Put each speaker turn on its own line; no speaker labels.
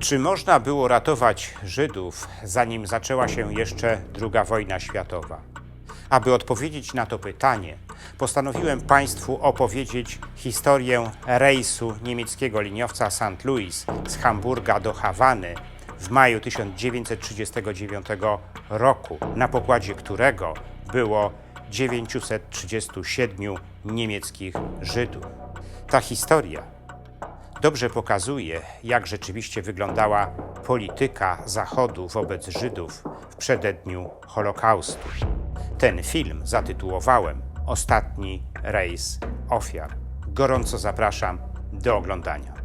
Czy można było ratować Żydów, zanim zaczęła się jeszcze II wojna światowa? Aby odpowiedzieć na to pytanie, postanowiłem Państwu opowiedzieć historię rejsu niemieckiego liniowca St. Louis z Hamburga do Hawany w maju 1939 roku, na pokładzie którego było 937 niemieckich Żydów. Ta historia dobrze pokazuje, jak rzeczywiście wyglądała polityka Zachodu wobec Żydów w przededniu Holokaustu. Ten film zatytułowałem Ostatni rejs ofiar. Gorąco zapraszam do oglądania.